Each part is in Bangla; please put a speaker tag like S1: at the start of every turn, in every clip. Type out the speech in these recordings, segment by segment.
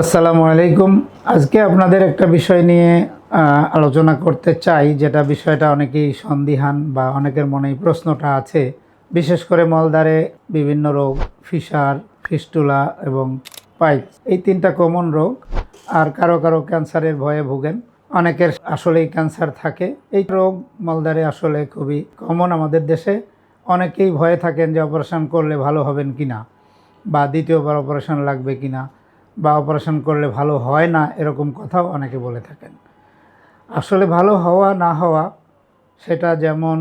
S1: আসসালামু আলাইকুম। আজকে আপনাদের একটা বিষয় নিয়ে আলোচনা করতে চাই, যেটা বিষয়টা অনেকেই সন্দিহান বা অনেকের মনেই প্রশ্নটা আছে। বিশেষ করে মলদারে বিভিন্ন রোগ ফিসার ফিস্টুলা এবং পাইপ এই তিনটা কমন রোগ, আর কারও কারও ক্যান্সারের ভয়ে ভোগেন। অনেকের আসলেই ক্যান্সার থাকে। এই রোগ মলদারে আসলে খুবই কমন আমাদের দেশে। অনেকেই ভয়ে থাকেন যে অপারেশন করলে ভালো হবেন কিনা, বা দ্বিতীয়বার অপারেশন লাগবে কিনা। বা অপারেশন করলে ভালো হয় না, এরকম কথাও অনেকে বলে থাকেন। আসলে ভালো হওয়া, না হওয়া, সেটা যেমন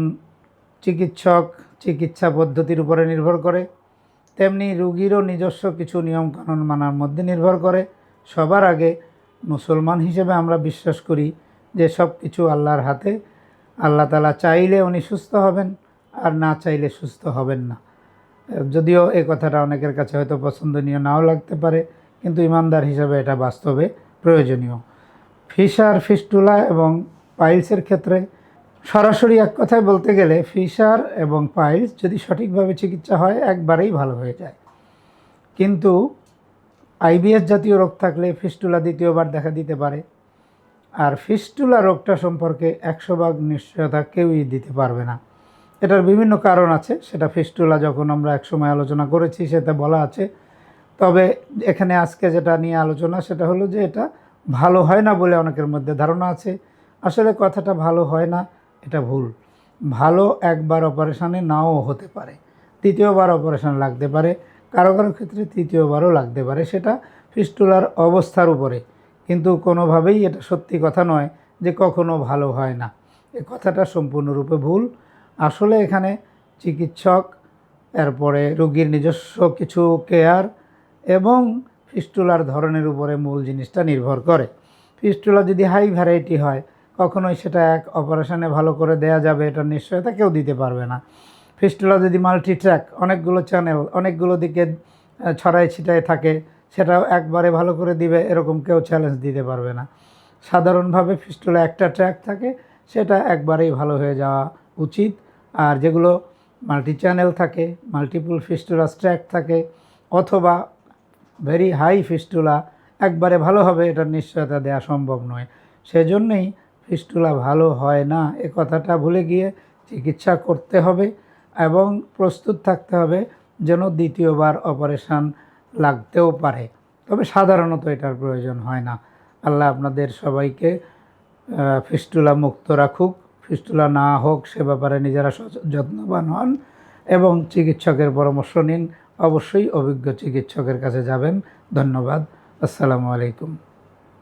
S1: চিকিৎসক চিকিৎসা পদ্ধতির উপরে নির্ভর করে, তেমনি রুগীরও নিজস্ব কিছু নিয়মকানুন মানার মধ্যে নির্ভর করে। সবার আগে মুসলমান হিসেবে আমরা বিশ্বাস করি যে সব কিছু আল্লাহর হাতে। আল্লাহ তালা চাইলে উনি সুস্থ হবেন, আর না চাইলে সুস্থ হবেন না। যদিও এই কথাটা অনেকের কাছে হয়তো পছন্দনীয় নাও লাগতে পারে। কিন্তু ইমানদার হিসাবে এটা বাস্তবে প্রয়োজনীয়। ফিশার ফিস্টুলা এবং পাইলসের ক্ষেত্রে সরাসরি এক কথায় বলতে গেলে ফিশার এবং পাইলস যদি সঠিকভাবে চিকিৎসা হয়, একবারেই ভালো হয়ে যায়। কিন্তু আইবিএস জাতীয় রোগ থাকলে ফিস্টুলা দ্বিতীয়বার দেখা দিতে পারে। আর ফিস্টুলা রোগটা সম্পর্কে একশো ভাগ নিশ্চয়তা কেউই দিতে পারবে না। এটার বিভিন্ন কারণ আছে। সেটা ফিস্টুলা যখন আমরা একসময় আলোচনা করেছি, সেটা বলা আছে। তবে এখানে আজকে যেটা নিয়ে আলোচনা, সেটা হলো যে এটা ভালো হয় না বলে অনেকের মধ্যে ধারণা আছে। আসলে কথাটা ভালো হয় না, এটা ভুল। ভালো একবার অপারেশানে নাও হতে পারে। তৃতীয়বার অপারেশান লাগতে পারে। কারও কারও ক্ষেত্রে তৃতীয়বারও লাগতে পারে, সেটা ফিস্টুলার অবস্থার উপরে। কিন্তু কোনোভাবেই এটা সত্যি কথা নয় যে কখনো ভালো হয় না। এ কথাটা সম্পূর্ণরূপে ভুল। আসলে এখানে চিকিৎসক, এরপরে রোগীর নিজস্ব কিছু কেয়ার এবং ফিস্টুলার ধরনের উপরে মূল জিনিসটা নির্ভর করে। ফিস্টুলা যদি হাই ভ্যারাইটি হয়, কখনোই সেটা এক অপারেশনে ভালো করে দেয়া যাবে, এটার নিশ্চয়তা কেউ দিতে পারবে না। ফিস্টুলা যদি মাল্টি ট্র্যাক অনেকগুলো চ্যানেল অনেকগুলো দিকে ছড়ায় ছিটায় থাকে, সেটাও একবারে ভালো করে দিবে, এরকম কেউ চ্যালেঞ্জ দিতে পারবে না। সাধারণভাবে ফিস্টুলা একটা ট্র্যাক থাকে, সেটা একবারেই ভালো হয়ে যাওয়া উচিত। আর যেগুলো মাল্টি চ্যানেল থাকে মাল্টিপুল ফিস্টুলা ট্র্যাক থাকে, অথবা ভেরি হাই ফিস্টুলা, একবারে ভালো হবে, এটার নিশ্চয়তা দেওয়া সম্ভব নয়। সেজন্যই ফিস্টুলা ভালো হয় না, এ কথাটা ভুলে গিয়ে চিকিৎসা করতে হবে এবং প্রস্তুত থাকতে হবে যেন দ্বিতীয়বার অপারেশান লাগতেও পারে। তবে সাধারণত এটার প্রয়োজন হয় না। আল্লাহ আপনাদের সবাইকে ফিস্টুলা মুক্ত রাখুক, ফিস্টুলা না হোক সে ব্যাপারে নিজেরা যত্নবান হন এবং চিকিৎসকের পরামর্শ নিন। অবশ্যই অভিজ্ঞ চিকিৎসকের কাছে যাবেন। ধন্যবাদ। আসসালামু আলাইকুম।